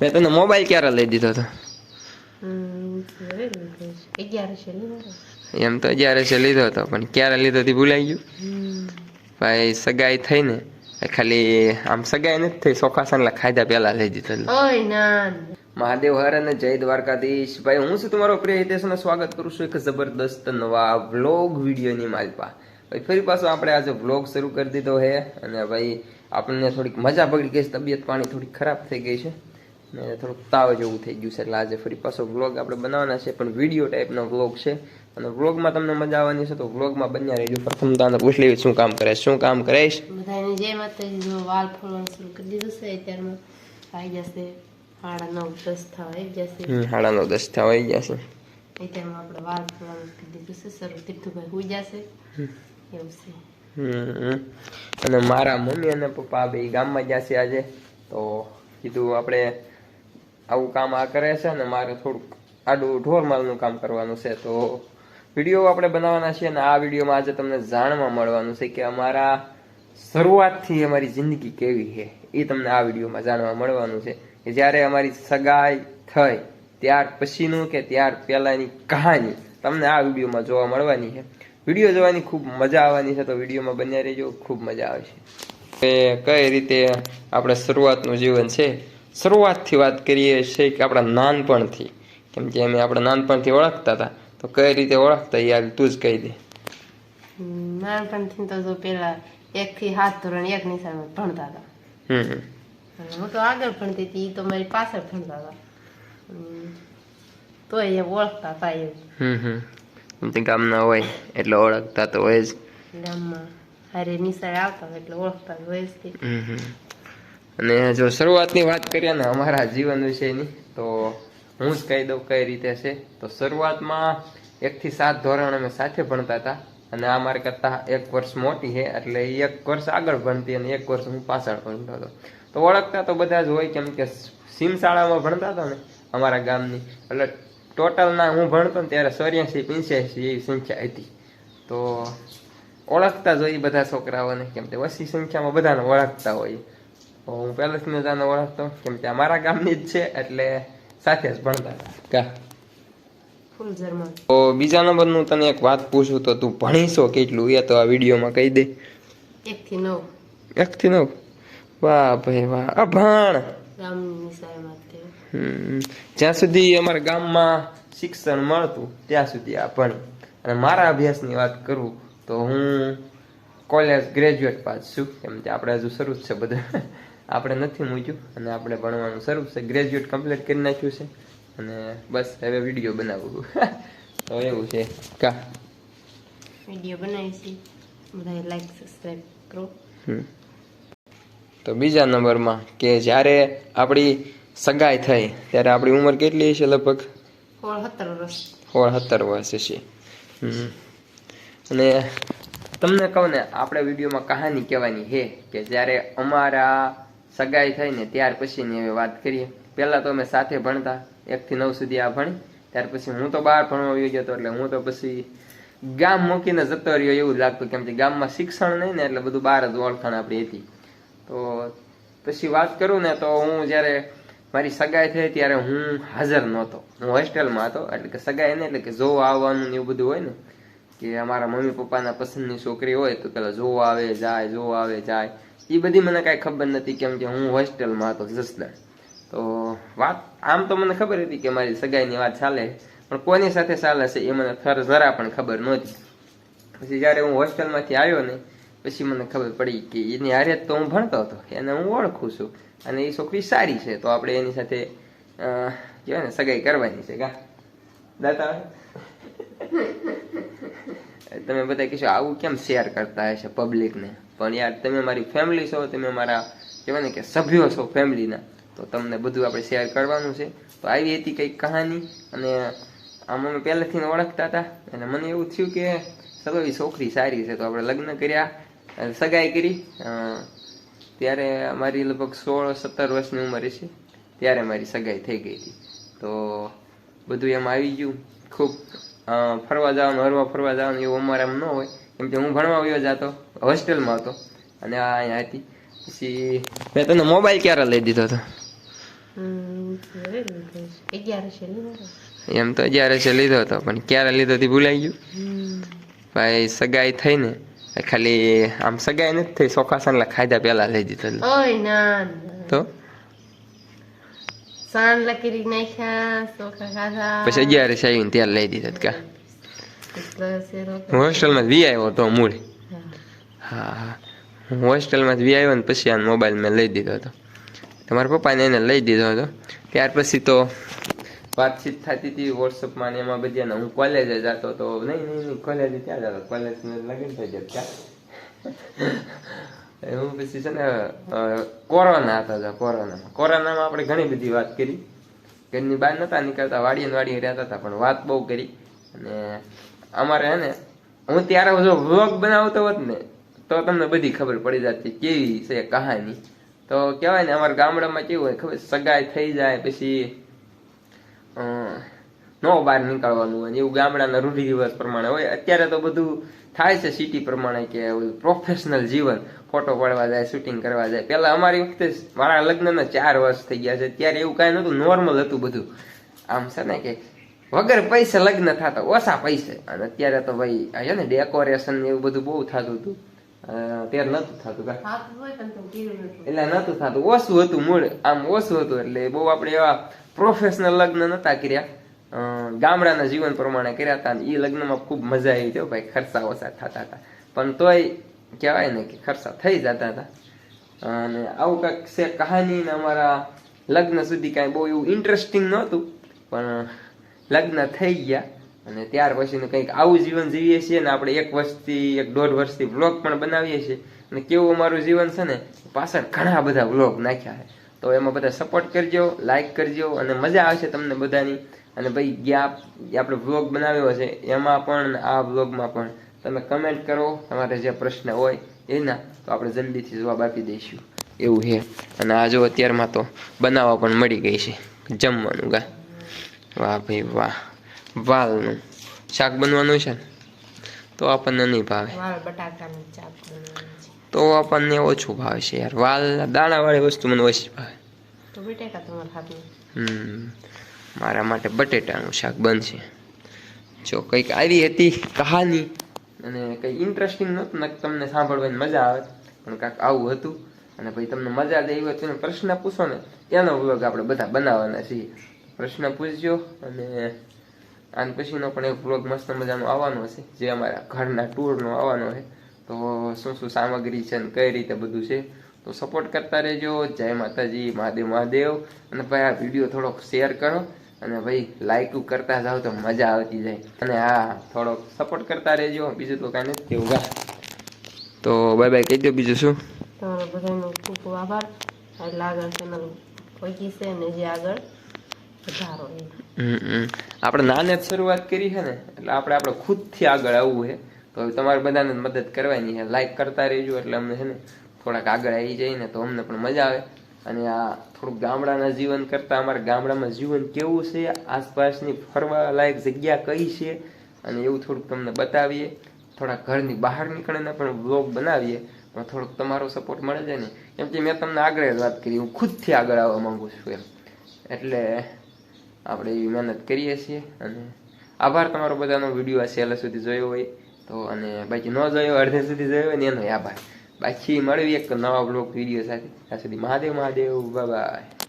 મેં તને મોબાઈલ ક્યારે લઈ દીધો હતો એમ તો અગિયાર છે લીધો હતો પણ ક્યારે લીધો તે ભૂલાઈ ગયું. ભાઈ સગાઈ થઈ ને ખાલી આમ સગાઈ નથી થઈ સોખાસન ખાધા પેલા લઈ દીધો ના મહાદેવ હર અને જય દ્વારકાધીશ. ભાઈ હું છું તમારો પ્રિય હિતેશ સ્વાગત કરું છું એક જબરદસ્ત નવા વ્લોગ વિડીયોની માલપા. ભાઈ ફરી પાછો આપણે આજે વ્લોગ શરૂ કરી દીધો છે અને ભાઈ આપણને થોડીક મજા પકડી ગઈ છે તબિયત પાણી થોડીક ખરાબ થઈ ગઈ છે. ને થોડુંક તાવ જેવું થઈ ગયું છે એટલે આજે ફરી પાછો વ્લોગ આપણે બનાવવાના છે. પણ વીડિયો ટાઈપનો વ્લોગ છે. અને વ્લોગમાં તમને મજા આવવાની છે તો વ્લોગમાં બન્યા રહેજો. પ્રથમ તો પૂછ લેવી શું કામ કરે શું કામ કરેશ બધાને જય માતાજી જો વાલ ફોડવાનું શરૂ કરી દીધું છે અત્યારમાં આવી જશે સાડા નવ દસ થવા આવી જશે. સાડા નવ દસ થવા આવી જશે. અત્યારમાં આપણે વાલ ફોડવાનું કરી દીધું છે શરૂ તીર્થુભાઈ હોઈ જશે. એવું છે. અને મારા મમ્મી અને પપ્પા બે ગામમાં જશે આજે. તો કીધું આપણે આવું કામ આ કરે છે ને મારે થોડુંક આડું ઢોર માલનું કામ કરવાનું છે, તો વીડિયો આપણે બનાવવાના છીએ અને આ વિડીયોમાં આજે તમને જાણવા મળવાનું છે કે અમારા શરૂઆતથી અમારી જિંદગી કેવી છે, એ તમને આ વિડીયોમાં જાણવા મળવાનું છે. કે જ્યારે અમારી સગાઈ થઈ, ત્યાર પછીનું કે ત્યાર પહેલાંની કહાની તમને આ વિડીયોમાં જોવા મળવાની છે. વીડિયો જોવાની ખૂબ મજા આવવાની છે, તો વિડીયોમાં બન્યા રહેજો, ખૂબ મજા આવશે. કઈ રીતે આપણે શરૂઆતનું જીવન છે શરૂઆતથી વાત કરીએ છીએ કે આપણા નાનપણથી. કેમ કે અમે આપણે નાનપણથી ઓળખતા હતા. તો કઈ રીતે ઓળખતા યાર તું જ કહી દે. નાનપણથી તો જો પેલા એક થી સાત ધોરણ એક નિશાળમાં ભણતા હતા. હું તો આગળ ભણતી હતી તો મારી પાછળ ભણતા હતા. તોય એમ ઓળખતા હતા એ હમ હમ. તો ગામના હોય એટલે ઓળખતા તો હોય જ. ગામમાં હારે નિશાળ આવતા એટલે ઓળખતા હોય જ તે. અને જો શરૂઆતની વાત કરીએ ને, અમારા જીવન વિશેની, તો હું જ કહી દઉં કઈ રીતે છે. તો શરૂઆતમાં એકથી સાત ધોરણ અમે સાથે ભણતા હતા અને આ મારે કરતાં એક વર્ષ મોટી છે, એટલે એ એક વર્ષ આગળ ભણતી અને એક વર્ષ હું પાછળ ભણતો હતો. તો ઓળખતા તો બધા જ હોય, કેમ કે સીમ શાળામાં ભણતા હતા ને, અમારા ગામની. એટલે ટોટલના હું ભણતો ને, ત્યારે ચોર્યાસી પંચ્યાસી એવી સંખ્યા હતી. તો ઓળખતા જ હોય બધા છોકરાઓને, કેમ કે ઓછી સંખ્યામાં બધાને ઓળખતા હોય. હું પહેલેથી બધાને ઓળખતો કેમ કે અમારા ગામની જ છે એટલે સાથે જ ભણતા. કા? તો બીજા નંબરનું તને એક વાત પૂછું તો તું ભણીશો કેટલું? એ તો આ વિડીયોમાં કહી દે. એક થી નવ. એકથી નવ? વાહ ભાઈ વાહ અભણ જ્યાં સુધી અમારા ગામમાં શિક્ષણ મળતું ત્યાં સુધી આ ભણી. અને મારા અભ્યાસની વાત કરું તો હું કોલેજ ગ્રેજ્યુએટ પાસ છું. કેમ કે આપણે હજુ શરૂ જ છે બધું. આપણે નથી મૂક્યું અને આપણે ભણવાનું શરૂ છે. ગ્રેજ્યુએટ કમ્પ્લીટ કરી નાખ્યું છે. અને બસ હવે વીડિયો બનાવું. તો એવું છે. કા? વીડિયો બનાવી છે. બધાએ લાઈક સબસ્ક્રાઈબ કરો. તો બીજા નંબરમાં કે જ્યારે આપણી સગાઈ થઈ ત્યારે આપણી ઉંમર કેટલી છે લગભગ? સોળ સત્તર વર્ષ. સોળ સત્તર વર્ષ છે. અને તમને કહું ને આપણે વિડીયોમાં કહાની કહેવાની છે કે જ્યારે અમારા સગાઈ થઈ ને ત્યાર પછીની હવે વાત કરીએ. પહેલાં તો અમે સાથે ભણતા એકથી નવ સુધી આ ભણી. ત્યાર પછી હું તો બહાર ભણવા આવી ગયો હતો, એટલે હું તો પછી ગામ મૂકીને જતો રહ્યો એવું જ લાગતું, કેમ કે ગામમાં શિક્ષણ નહીં ને એટલે બધું બહાર જ ઓળખાણ આપણી હતી. તો પછી વાત કરું ને તો હું જ્યારે મારી સગાઈ થઈ ત્યારે હું હાજર નહોતો. હું હોસ્ટેલમાં હતો, એટલે કે સગાઈ ને એટલે કે જોવા આવવાનું એવું બધું હોય ને કે અમારા મમ્મી પપ્પાના પસંદની છોકરી હોય તો પેલા જોવા આવે, જાય, જોવા આવે, જાય. એ બધી મને કાંઈ ખબર નથી કેમ કે હું હોસ્ટેલમાં હતો જસદણ. તો વાત, આમ તો મને ખબર હતી કે મારી સગાઈની વાત ચાલે, પણ કોની સાથે ચાલે છે એ મને ખર, જરા પણ ખબર નહોતી. પછી જ્યારે હું હોસ્ટેલમાંથી આવ્યો ને, પછી મને ખબર પડી કે એની હારે જ તો હું ભણતો હતો, એને હું ઓળખું છું. અને એ છોકરી સારી છે, તો આપણે એની સાથે કહેવાય ને, સગાઈ કરવાની છે, કા? દાતા તમે બધા કહેશો, આવું કેમ શેર કરતા હશે પબ્લિકને પણ યાર, તમે મારી ફેમિલી છો, તમે મારા કહેવાય ને કે સભ્યો છો ફેમિલીના તો તમને બધું આપણે શેર કરવાનું છે. તો આવી હતી કંઈક કહાની અને આમ અમે પહેલેથી ઓળખતા હતા અને મને એવું થયું કે ચલો એ છોકરી સારી છે, તો આપણે લગ્ન કર્યા સગાઈ કરી. ત્યારે મારી લગભગ સોળ સત્તર વર્ષની ઉંમર છે ત્યારે મારી સગાઈ થઈ ગઈ હતી. તો બધું એમ આવી ગયું. ખૂબ ફરવા જવાનું હરવા ફરવા જવાનું એવું અમારે એમ ન હોય. કેમ કે હું ભણવા આવ્યો જતો હોસ્ટેલમાં હતો. અને આ અહીંયા હતી. પછી મેં તને મોબાઈલ ક્યારે લઈ દીધો હતો? હતો. એમ તો અગિયાર છે લીધો હતો પણ ક્યારે લીધો તે ભૂલાઈ ગયું. ભાઈ સગાઈ થઈ ને ખાલી આમ સગાઈ નથી થઈ સોખાસન ખાધા પહેલા લઈ દીધો. તો? સાન લકીરી નાખ્યા ચોખા ખાધા પછી અગિયારે આવીને ત્યારે લઈ દીધા કા શેરો હોસ્ટેલમાં વી આવ્યો હતો મૂળ હા. હા હા હું હોસ્ટેલમાં વી આવ્યો ને પછી આનો મોબાઈલ મેં લઈ દીધો હતો તમારા પપ્પાને એને લઈ દીધો હતો ત્યાર પછી તો વાતચીત થતી હતી વોટ્સઅપમાં ને એમાં બધી હું કોલેજે જતો તો નહીં નહીં કોલેજે ત્યાં જતો કોલેજ લગન થઈ જત હું પછી છે ને કોરોના હતા જો કોરોનામાં કોરોનામાં આપણે ઘણી બધી વાત કરી. ઘરની બહાર નતા નીકળતા, વાડીએ વાડીએ રહેતા હતા, પણ વાત બહુ કરી. અને અમારે હે ને, હું ત્યારે જો વ્લોગ બનાવતો હોત ને, તો તમને બધી ખબર પડી જતી કેવી છે કહાની. તો કહેવાય ને, અમારા ગામડામાં કેવું હોય, ખબર સગાઈ થઈ જાય, પછી નો બહાર નીકળવાનું હોય. એવું ગામડાના રૂઢિ રિવાજ પ્રમાણે હોય. અત્યારે તો બધું થાય છે સિટી પ્રમાણે કે પ્રોફેશનલ જીવન. ફોટો પાડવા જાય શૂટિંગ કરવા જાય. પેલા અમારી વખતે મારા લગ્નના ચાર વર્ષ થઈ ગયા છે. ત્યારે એવું કાંઈ નહોતું. નોર્મલ હતું બધું. આમ છે ને કે વગર પૈસે લગ્ન થતા ઓછા પૈસે. અને અત્યારે તો ભાઈ છે ને ડેકોરેશન એવું બધું બહુ થતું હતું. અત્યારે ત્યારે નતું થતું નતું એટલે નતું થતું. ઓછું હતું મૂળ. આમ ઓછું હતું. એટલે બહુ આપણે એવા પ્રોફેશનલ લગ્ન નતા કર્યા. ગામડાના જીવન પ્રમાણે કર્યા હતા અને એ લગ્નમાં ખૂબ મજા આવી હતી ભાઈ, ખર્ચા ઓછા થતા હતા. પણ તોય કહેવાય ને કે ખર્ચા થઈ જતા હતા. અને આવું કંઈક છે કહાની અમારા લગ્ન સુધી કાંઈ બહુ એવું ઇન્ટરેસ્ટિંગ નહોતું, પણ લગ્ન થઈ ગયા અને ત્યાર પછી કંઈક આવું જીવન જીવીએ છીએ ને આપણે એક વર્ષથી, એક દોઢ વર્ષથી વ્લોગ પણ બનાવીએ છીએ. અને કેવું અમારું જીવન છે ને, પાછળ ઘણા બધા વ્લોગ નાખ્યા છે. તો એમાં બધા સપોર્ટ કરજો લાઇક કરજો અને મજા આવશે તમને બધાની. અને ભાઈ ગયા આપણે વ્લોગ બનાવ્યો છે, એમાં પણ આ વ્લોગમાં પણ તમે કમેન્ટ કરો તમારે જે પ્રશ્ન હોય એના, તો આપણે જલ્દીથી જવાબ આપી દઈશું. એવું છે. અને આ જો અત્યારમાં તો બનાવવા પણ મળી ગઈ છે. જમવાનું ગા. વાહ ભાઈ, વાહ. વાલનું શાક બનવાનું છે ને? તો આપણને નહીં ભાવે. બટાકાનું છે. તો આપણને ઓછું ભાવે છે યાર. વાલ દાણાવાળી વસ્તુ મને ઓછી ભાવે. તો બટેટા તમારા હાથમાં? હમ મારા માટે બટેટાનું શાક બનશે. જો કંઈક આવી હતી કહાની અને કંઈ ઇન્ટરેસ્ટિંગ નહોતું ને તમને સાંભળવાની મજા આવે. પણ કાંઈક આવું હતું અને પછી તમને મજા આવી હોય તો પ્રશ્ન પૂછો ને એનો વ્લોગ આપણે બધા બનાવવાના છીએ. પ્રશ્ન પૂછજો અને આન પછીનો પણ એક વ્લોગ મસ્ત મજાનો આવવાનો હશે જે અમારા ઘરના ટૂરનો આવવાનો છે તો શું શું સામગ્રી છે ને કઈ રીતે બધું છે? તો સપોર્ટ કરતા રહેજો. જય માતાજી મહાદેવ મહાદેવ. અને ભાઈ આ વીડિયો થોડોક શેર કરો. અને ભાઈ લાઈક કરતા જાઓ તો મજા આવતી જાય. અને હા થોડોક સપોર્ટ કરતા રહેજો. બીજું તો કાંઈ નથી. કેવું ગા તો બાય બાય કહી દો બીજું શું? તમારો બધાનો ખૂબ ખૂબ આભાર. એટલે આગળ ચેનલ પહોંચી છે અને જે આગળ. આપણે નાને જ શરૂઆત કરી છે ને એટલે આપણે આપણે ખુદથી આગળ આવવું છે. તો તમારે બધાને મદદ કરવાની છે. લાઈક કરતા રહેજો એટલે અમને છે ને થોડાક આગળ આવી જાય ને તો અમને પણ મજા આવે. અને આ થોડુંક ગામડાના જીવન કરતાં અમારા ગામડામાં જીવન કેવું છે, આસપાસની ફરવા લાયક જગ્યા કઈ છે, અને એવું થોડુંક તમને બતાવીએ. થોડા ઘરની બહાર નીકળીને પણ વ્લોગ બનાવીએ. થોડોક તમારો સપોર્ટ મળે છે ને. કેમ કે મેં તમને આગળ જ વાત કરી, હું ખુદથી આગળ આવવા માંગુ છું એમ. એટલે આપણે એવી મહેનત કરીએ છીએ. અને આભાર તમારો બધાનો. વીડિયો આ છેલ્લે સુધી જોયો હોય. તો અને બાકી ન જોયો, અડધે સુધી જોયો ને એનો આભાર. બાકી મળવી એક નવા બ્લોગ વીડિયો સાથે. ત્યાં સુધી મહાદેવ મહાદેવ બાય